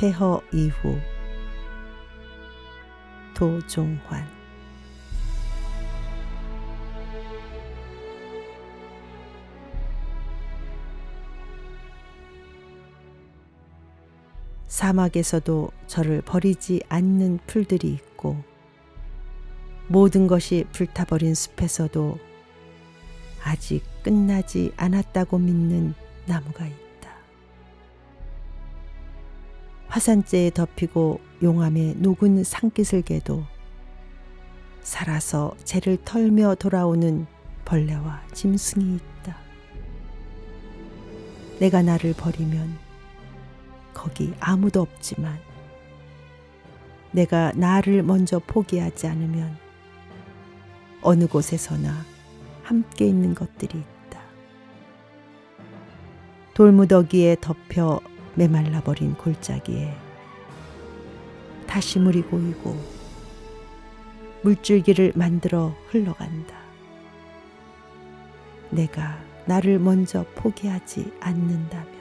폐허 이후 도종환 사막에서도 저를 버리지 않는 풀들이 있고 모든 것이 불타버린 숲에서도 아직 끝나지 않았다고 믿는 나무가 있다. 화산재에 덮이고 용암에 녹은 산기슭에도 살아서 재를 털며 돌아오는 벌레와 짐승이 있다. 내가 나를 버리면 거기 아무도 없지만 내가 나를 먼저 포기하지 않으면 어느 곳에서나 함께 있는 것들이 있다. 돌무더기에 덮여 메말라 버린 골짜기에 다시 물이 고이고 물줄기를 만들어 흘러간다. 내가 나를 먼저 포기하지 않는다면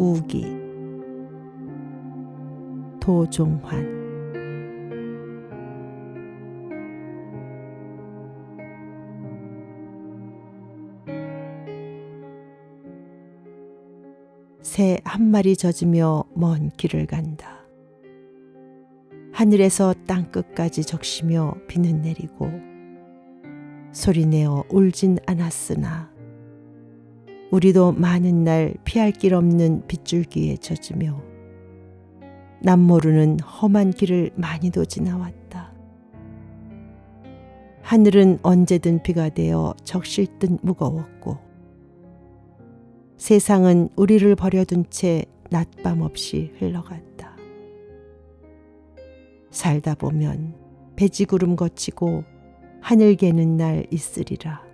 우기 도종환 새 한 마리 젖으며 먼 길을 간다. 하늘에서 땅 끝까지 적시며 비는 내리고 소리내어 울진 않았으나 우리도 많은 날 피할 길 없는 빗줄기에 젖으며 남 모르는 험한 길을 많이도 지나왔다. 하늘은 언제든 비가 되어 적실 듯 무거웠고 세상은 우리를 버려둔 채 낮밤 없이 흘러갔다. 살다 보면 배지구름 거치고 하늘 개는 날 있으리라.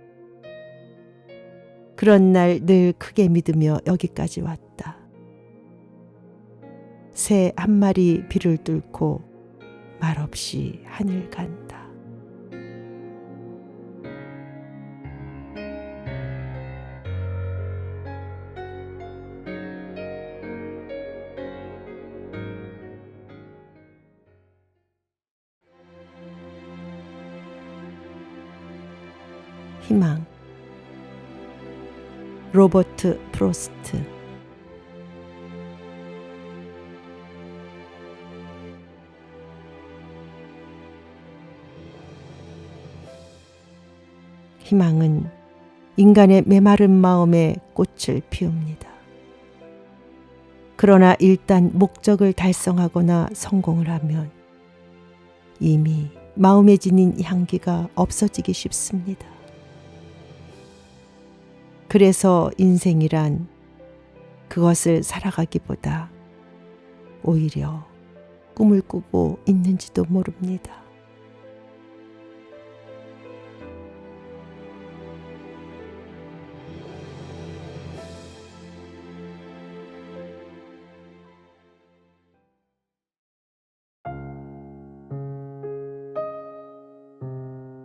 그런 날 늘 크게 믿으며 여기까지 왔다. 새 한 마리 비를 뚫고 말없이 하늘 간다. 희망 로버트 프로스트 희망은 인간의 메마른 마음에 꽃을 피웁니다. 그러나 일단 목적을 달성하거나 성공을 하면 이미 마음에 지닌 향기가 없어지기 쉽습니다. 그래서 인생이란 그것을 살아가기보다 오히려 꿈을 꾸고 있는지도 모릅니다.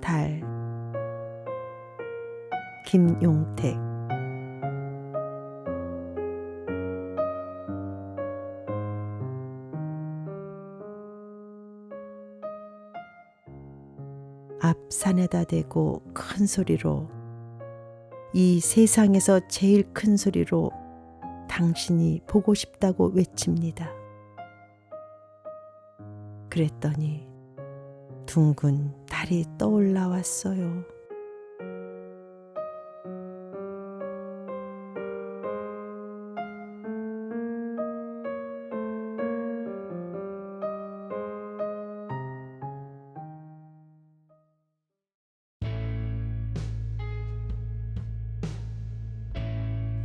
달 김용택 산에다 대고 큰 소리로 이 세상에서 제일 큰 소리로 당신이 보고 싶다고 외칩니다. 그랬더니 둥근 달이 떠올라 왔어요.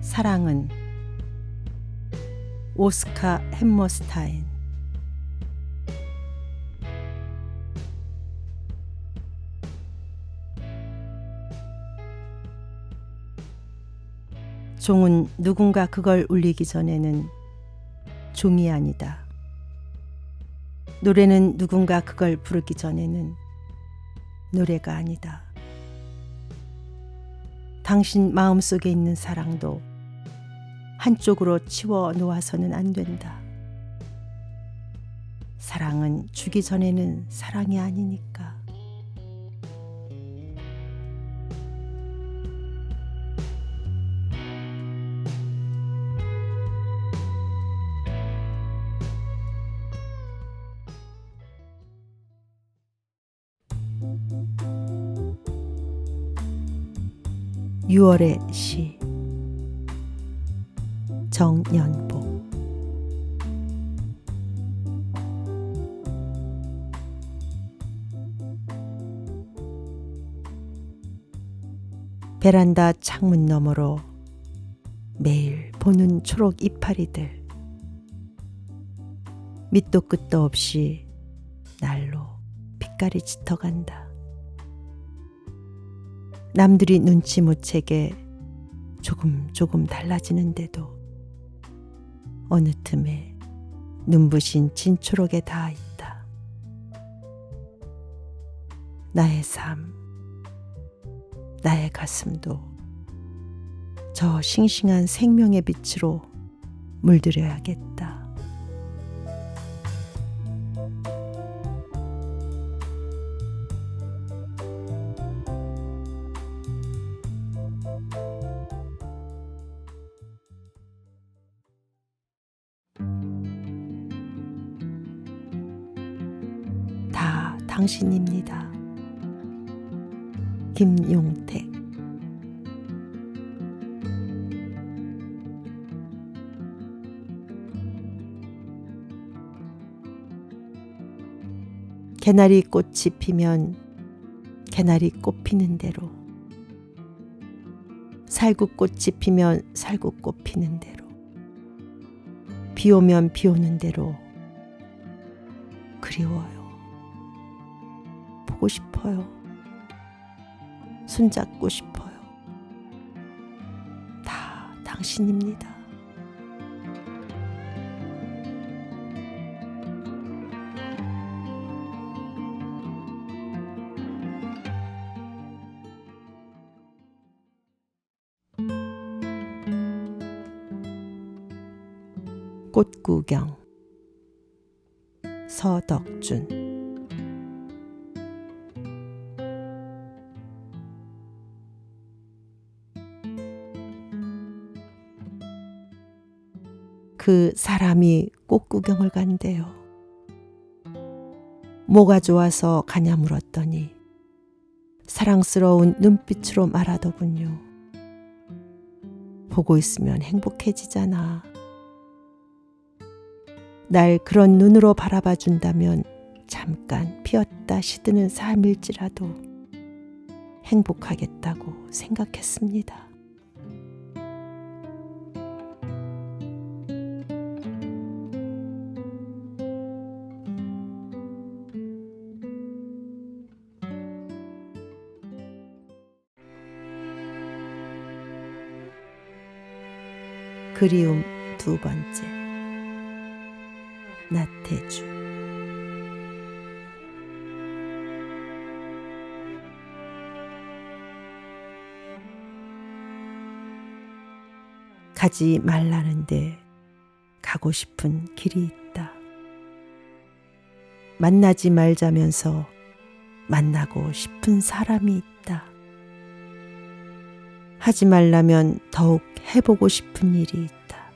사랑은 오스카 햄머스타인 종은 누군가 그걸 울리기 전에는 종이 아니다. 노래는 누군가 그걸 부르기 전에는 노래가 아니다. 당신 마음속에 있는 사랑도 한쪽으로 치워 놓아서는 안 된다. 사랑은 주기 전에는 사랑이 아니니까. (6월의) 시 정연복 베란다 창문 너머로 매일 보는 초록 이파리들 밑도 끝도 없이 날로 빛깔이 짙어간다. 남들이 눈치 못 채게 조금 조금 달라지는데도 어느 틈에 눈부신 진초록에 닿아 있다. 나의 삶, 나의 가슴도 저 싱싱한 생명의 빛으로 물들여야겠다. 당신입니다. 김용택 개나리 꽃이 피면 개나리 꽃 피는 대로 살구꽃이 피면 살구꽃 피는 대로 비 오면 비 오는 대로 그리워요. 보고 싶어요. 손잡고 싶어요. 다 당신입니다. 꽃구경 서덕준 그 사람이 꽃 구경을 간대요. 뭐가 좋아서 가냐 물었더니 사랑스러운 눈빛으로 말하더군요. 보고 있으면 행복해지잖아. 날 그런 눈으로 바라봐 준다면 잠깐 피었다 시드는 삶일지라도 행복하겠다고 생각했습니다. 그리움 두 번째 나태주 가지 말라는데 가고 싶은 길이 있다. 만나지 말자면서 만나고 싶은 사람이 있다. 하지 말라면 더욱 해보고 싶은 일이 있다.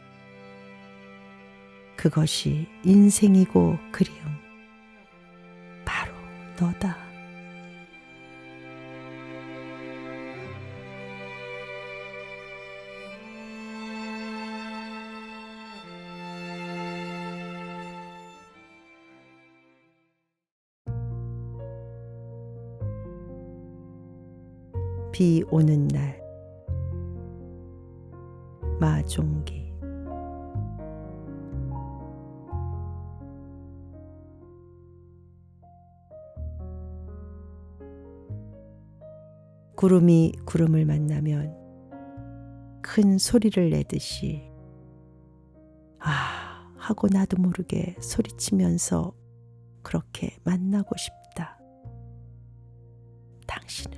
그것이 인생이고 그리움. 바로 너다. 비 오는 날마 종기 구름이 구름을 만나면 큰 소리를 내듯이 아 하고 나도 모르게 소리치면서 그렇게 만나고 싶다. 당신을.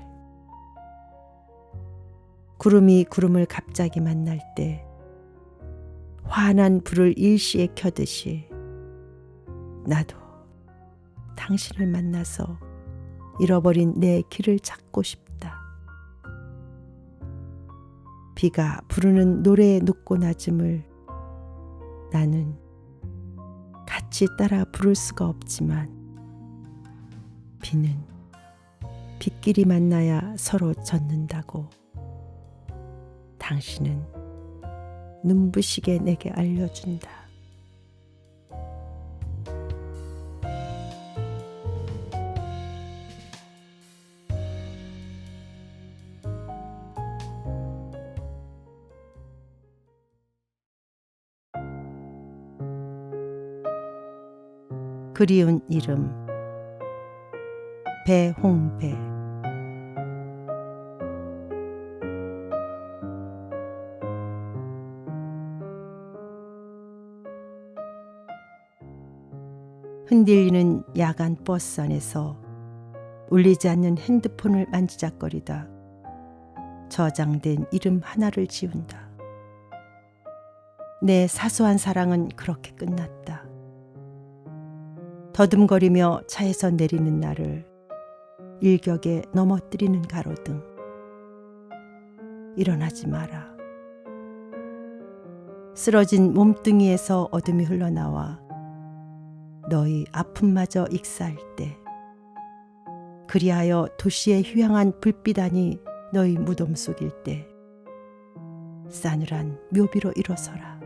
구름이 구름을 갑자기 만날 때 환한 불을 일시에 켜듯이 나도 당신을 만나서 잃어버린 내 길을 찾고 싶다. 비가 부르는 노래의 높고 낮음을 나는 같이 따라 부를 수가 없지만 비는 빗길이 만나야 서로 젖는다고 당신은 눈부시게 내게 알려준다. 그리운 이름 배홍배 흔들리는 야간 버스 안에서 울리지 않는 핸드폰을 만지작거리다 저장된 이름 하나를 지운다. 내 사소한 사랑은 그렇게 끝났다. 더듬거리며 차에서 내리는 나를 일격에 넘어뜨리는 가로등. 일어나지 마라. 쓰러진 몸뚱이에서 어둠이 흘러나와 너희 아픔마저 익사할 때 그리하여 도시의 휴양한 불빛안이 너희 무덤 속일 때 싸늘한 묘비로 일어서라.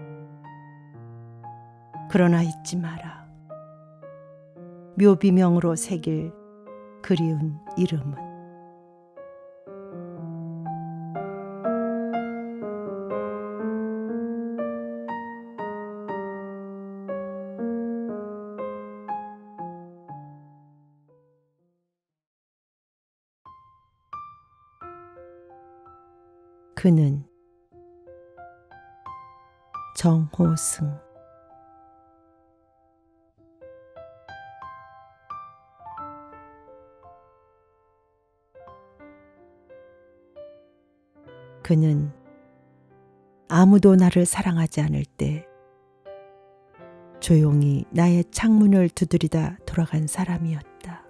그러나 잊지 마라. 묘비명으로 새길 그리운 이름은 그는 정호승 그는 아무도 나를 사랑하지 않을 때 조용히 나의 창문을 두드리다 돌아간 사람이었다.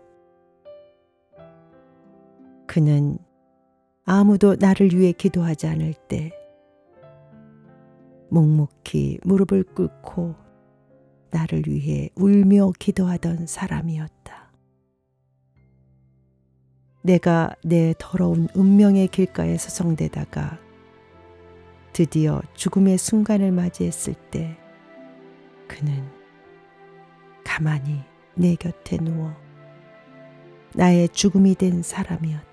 그는 아무도 나를 위해 기도하지 않을 때 묵묵히 무릎을 꿇고 나를 위해 울며 기도하던 사람이었다. 내가 내 더러운 운명의 길가에 서성대다가 드디어 죽음의 순간을 맞이했을 때 그는 가만히 내 곁에 누워 나의 죽음이 된 사람이었다.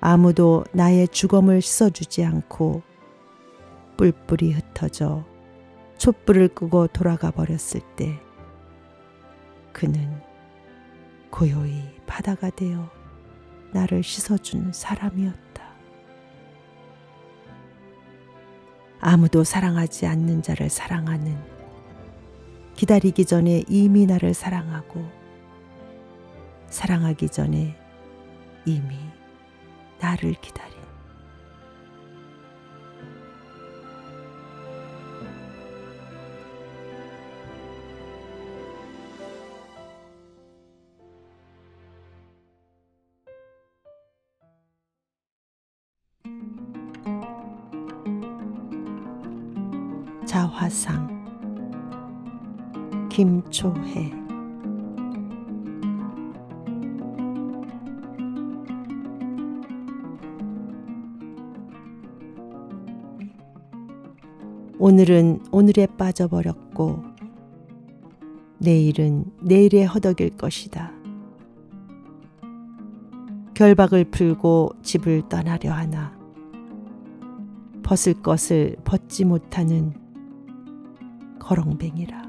아무도 나의 죽음을 씻어주지 않고 뿔뿔이 흩어져 촛불을 끄고 돌아가 버렸을 때 그는 고요히 바다가 되어 나를 씻어준 사람이었다. 아무도 사랑하지 않는 자를 사랑하는 기다리기 전에 이미 나를 사랑하고 사랑하기 전에 이미 나를 기다린 자화상 김초혜 오늘은 오늘에 빠져버렸고 내일은 내일에 허덕일 것이다. 결박을 풀고 집을 떠나려 하나 벗을 것을 벗지 못하는 거렁뱅이라.